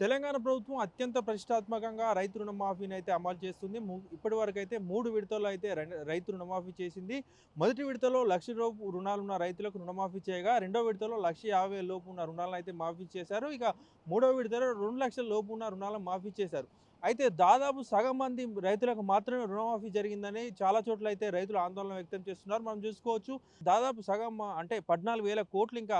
తెలంగాణ ప్రభుత్వం అత్యంత ప్రతిష్టాత్మకంగా రైతు రుణమాఫీని అయితే అమలు చేస్తుంది. ఇప్పటి వరకు అయితే మూడు విడతల్లో అయితే రైతు రుణమాఫీ చేసింది. మొదటి విడతలో లక్ష రూపు రుణాలు ఉన్న రైతులకు రుణమాఫీ చేయగా రెండో విడతలో లక్ష యాభై లోపు ఉన్న రుణాలను అయితే మాఫీ చేశారు. ఇక మూడో విడతలో రెండు లక్షల లోపు ఉన్న రుణాలను మాఫీ చేశారు. అయితే దాదాపు సగం మంది రైతులకు మాత్రమే రుణమాఫీ జరిగిందని చాలా చోట్ల అయితే రైతులు ఆందోళన వ్యక్తం చేస్తున్నారు. మనం చూసుకోవచ్చు దాదాపు సగం అంటే పద్నాలుగు వేల కోట్లు ఇంకా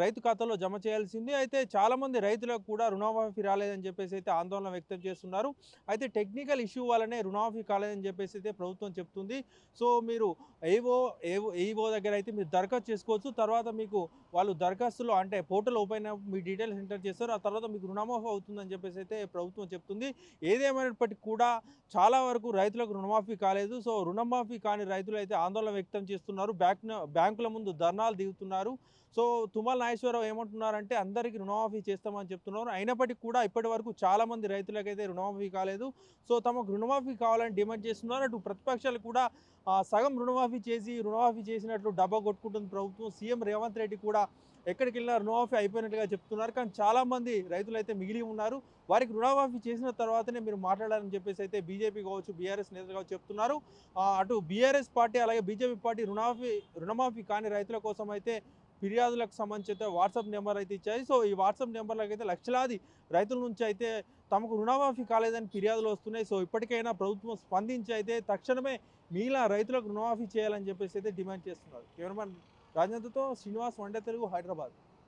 రైతు ఖాతాలో జమ చేయాల్సింది. అయితే చాలామంది రైతులకు కూడా రుణమాఫీ రాలేదని చెప్పేసి అయితే ఆందోళన వ్యక్తం చేస్తున్నారు. అయితే టెక్నికల్ ఇష్యూ వల్లనే రుణమాఫీ కాలేదని చెప్పేసి అయితే ప్రభుత్వం చెప్తుంది. సో మీరు ఏవో ఏవో ఏవో దగ్గర అయితే మీరు దరఖాస్తు చేసుకోవచ్చు. తర్వాత మీకు వాళ్ళు దరఖాస్తులో అంటే పోర్టల్ ఓపెన్ మీ డీటెయిల్స్ ఎంటర్ చేస్తారు. ఆ తర్వాత మీకు రుణమాఫీ అవుతుందని చెప్పేసి అయితే ప్రభుత్వం చెప్తుంది. ఏదేమైనప్పటికీ కూడా చాలా వరకు రైతులకు రుణమాఫీ కాలేదు. సో రుణమాఫీ కాని రైతులు అయితే ఆందోళన వ్యక్తం చేస్తున్నారు. బ్యాంక్ బ్యాంకుల ముందు ధర్నాలు దిగుతున్నారు. సో తుమ్మల నాగేశ్వరరావు ఏమంటున్నారంటే అందరికీ రుణమాఫీ చేస్తామని చెప్తున్నారు. అయినప్పటికీ కూడా ఇప్పటి వరకు చాలామంది రైతులకైతే రుణమాఫీ కాలేదు. సో తమకు రుణమాఫీ కావాలని డిమాండ్ చేస్తున్నారు. అటు ప్రతిపక్షాలు కూడా సగం రుణమాఫీ చేసి రుణమాఫీ చేసినట్లు డబ్బా కొట్టుకుంటుంది ప్రభుత్వం. సీఎం రేవంత్ రెడ్డి కూడా ఎక్కడికి వెళ్ళినా రుణమాఫీ అయిపోయినట్టుగా చెప్తున్నారు. కానీ చాలామంది రైతులు అయితే మిగిలి ఉన్నారు. వారికి రుణమాఫీ చేసిన తర్వాతనే మీరు మాట్లాడాలని చెప్పేసి అయితే బీజేపీ కావచ్చు బీఆర్ఎస్ నేతలు కావచ్చు చెప్తున్నారు. అటు బీఆర్ఎస్ పార్టీ అలాగే బీజేపీ పార్టీ రుణమాఫీ రుణమాఫీ కాని రైతుల కోసం అయితే ఫిర్యాదులకు సంబంధించి అయితే వాట్సాప్ నెంబర్ అయితే ఇచ్చాయి సో ఈ వాట్సాప్ నెంబర్లకు అయితే లక్షలాది రైతుల నుంచి అయితే తమకు రుణమాఫీ కాలేదని ఫిర్యాదులు వస్తున్నాయి. సో ఇప్పటికైనా ప్రభుత్వం స్పందించి అయితే తక్షణమే మిగిలిన రైతులకు రుణమాఫీ చేయాలని చెప్పేసి అయితే డిమాండ్ చేస్తున్నారు. కెమెరామన్ రాజేంద్రతో శ్రీనివాస్ వండే తెలుగు హైదరాబాద్.